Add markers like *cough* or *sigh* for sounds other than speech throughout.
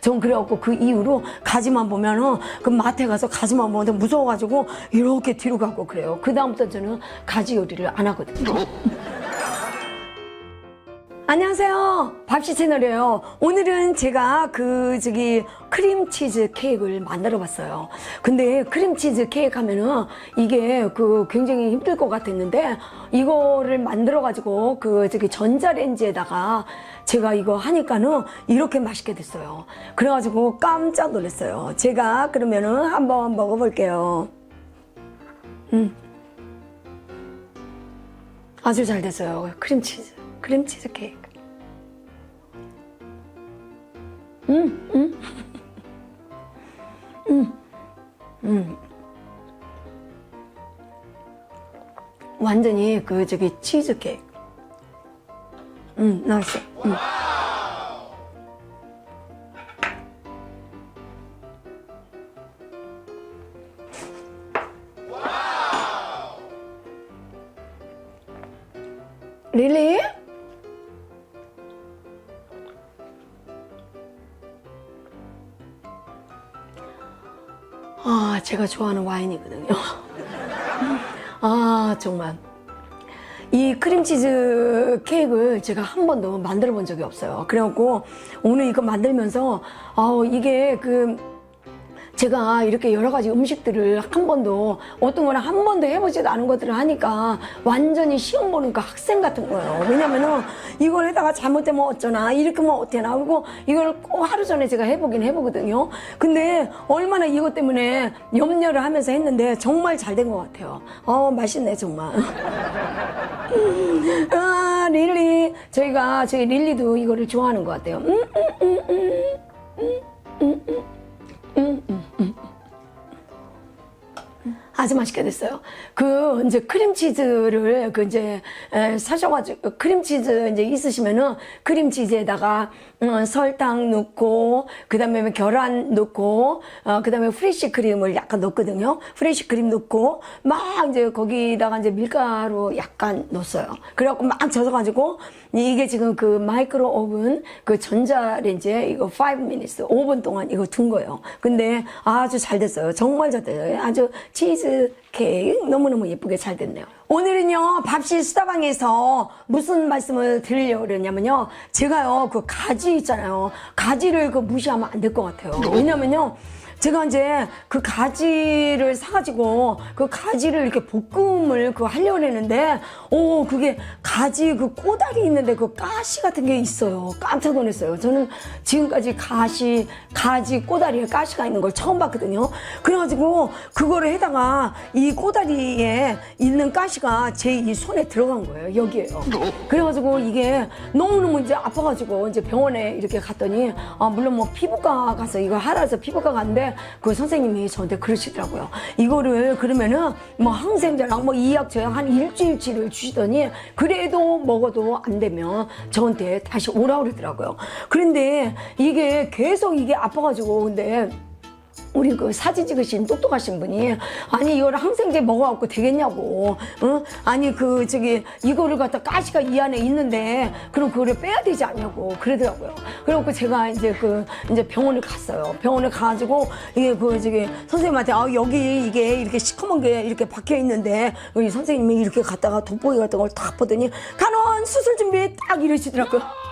전 그래갖고 그 이후로 가지만 보면은 그 마트에 가서 가지만 보는데 무서워가지고 이렇게 뒤로 가고 그래요. 그 다음부터 저는 가지 요리를 안 하거든요. 안녕하세요. 밥시 채널이에요. 오늘은 제가 그 저기 크림치즈 케이크를 만들어 봤어요. 근데 크림치즈 케이크 하면은 이게 그 굉장히 힘들 것 같았는데 이거를 만들어 가지고 그 저기 전자레인지에다가 제가 이거 하니까는 이렇게 맛있게 됐어요. 그래가지고 깜짝 놀랐어요. 제가 그러면은 한번 먹어볼게요. 음. 아주 잘 됐어요. 크림치즈. 크림치즈 케이크. 음, 음. 음, 음. 완전히 그 저기 치즈 케이크. 음, 맛있어. 음. 릴리? 아, 제가 좋아하는 와인이거든요. *laughs* 아, 정말. 이 크림치즈 케이크를 제가 한 번도 만들어 본 적이 없어요. 그래갖고 오늘 이거 만들면서, 아 이게 그, 제가 이렇게 여러 가지 음식들을 한 번도 어떤 거는 한 번도 해보지도 않은 것들을 하니까 완전히 시험 보는 그 학생 같은 거예요. 왜냐면은 이걸 해다가 잘못되면 어쩌나 이렇게 하면 어때나 그리고 이걸 꼭 하루 전에 제가 해보긴 해보거든요. 근데 얼마나 이것 때문에 염려를 하면서 했는데 정말 잘 된 것 같아요. 어 맛있네 정말. *laughs* 아 릴리 저희가 저희 릴리도 이거를 좋아하는 것 같아요. 음, 음, 음, 음, 음, 음, 음, 아주 맛있게 됐어요. 그 이제 크림치즈를 그 이제 에, 사셔가지고 크림치즈 이제 있으시면은 크림치즈에다가 음, 설탕 넣고 그다음에 계란 넣고 어, 그다음에 프레시 크림을 약간 넣거든요. 프레시 크림 넣고 막 이제 거기다가 이제 밀가루 약간 넣었어요. 그래갖고 막 젖어가지고 이게 지금 그 마이크로 오븐 그 전자레인지에 이거 5 minutes 5분 동안 이거 둔 거예요. 근데 아주 잘 됐어요. 정말 잘 됐어요. 아주 치즈 케이크 너무너무 예쁘게 잘 됐네요. 오늘은요, 밥실 수다방에서 무슨 말씀을 드리려고 그러냐면요. 제가요, 그 가지 있잖아요. 가지를 그 무시하면 안 될 것 같아요. 왜냐면요. 제가 이제 그 가지를 사가지고 그 가지를 이렇게 볶음을 그 하려고 했는데, 오, 그게 가지 그 꼬다리 있는데 그 가시 같은 게 있어요. 깜짝 놀랐어요. 저는 지금까지 가시, 가지 꼬다리에 가시가 있는 걸 처음 봤거든요. 그래가지고 그거를 해다가 이 꼬다리에 있는 가시가 제 이 손에 들어간 거예요. 여기에요. 그래가지고 이게 너무너무 이제 아파가지고 이제 병원에 이렇게 갔더니, 아, 물론 뭐 피부과 가서 이거 하라 해서 피부과 갔는데 그 선생님이 저한테 그러시더라고요. 이거를 그러면은 뭐 항생제랑 뭐 이약 저약 한 일주일치를 주시더니 그래도 먹어도 안 되면 저한테 다시 오라 그러더라고요. 그런데 이게 계속 이게 아파가지고 근데 우리 그 사진 찍으신 똑똑하신 분이 아니 이걸 항생제 먹어갖고 되겠냐고 응? 아니 그 저기 이거를 갖다 가시가 이 안에 있는데 그럼 그거를 빼야 되지 않냐고 그러더라고요. 그래갖고 제가 이제 그 이제 병원을 갔어요. 병원을 가가지고 이게 그 저기 선생님한테 아 여기 이게 이렇게 시커먼 게 이렇게 박혀 있는데 이 선생님이 이렇게 갔다가 돋보기 같은 걸딱 보더니 간원 수술 준비 딱 이러시더라고요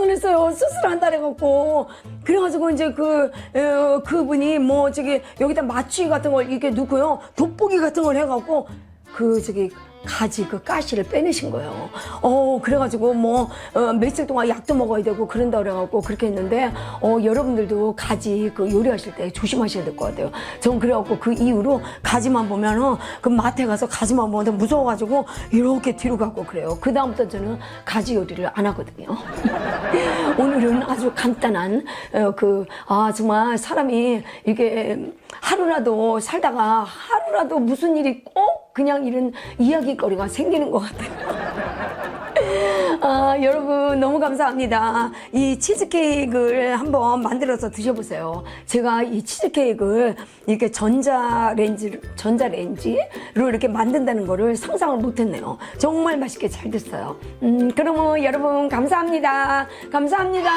놀랐어요. 수술한다 그래갖고. 그래가지고 이제 그, 어, 그분이 뭐 저기 여기다 마취 같은 걸 이렇게 넣고요. 돋보기 같은 걸 해갖고 그 저기 가지 그 가시를 빼내신 거예요. 어, 그래가지고 뭐, 어, 며칠 동안 약도 먹어야 되고 그런다 그래갖고 그렇게 했는데, 어, 여러분들도 가지 그 요리하실 때 조심하셔야 될 것 같아요. 전 그래갖고 그 이후로 가지만 보면은 그 마트에 가서 가지만 보는데 무서워가지고 이렇게 뒤로 가고 그래요. 그 다음부터 저는 가지 요리를 안 하거든요. *laughs* 오늘은 아주 간단한, 어, 그, 아, 정말 사람이 이게 하루라도 살다가 하루라도 무슨 일이 꼭 그냥 이런 이야기거리가 생기는 것 같아요. *laughs* 아, 여러분 너무 감사합니다. 이 치즈케이크를 한번 만들어서 드셔보세요. 제가 이 치즈케이크를 이렇게 전자레인지, 전자레인지로 이렇게 만든다는 거를 상상을 못했네요. 정말 맛있게 잘 됐어요. 음, 그러면 여러분 감사합니다. 감사합니다.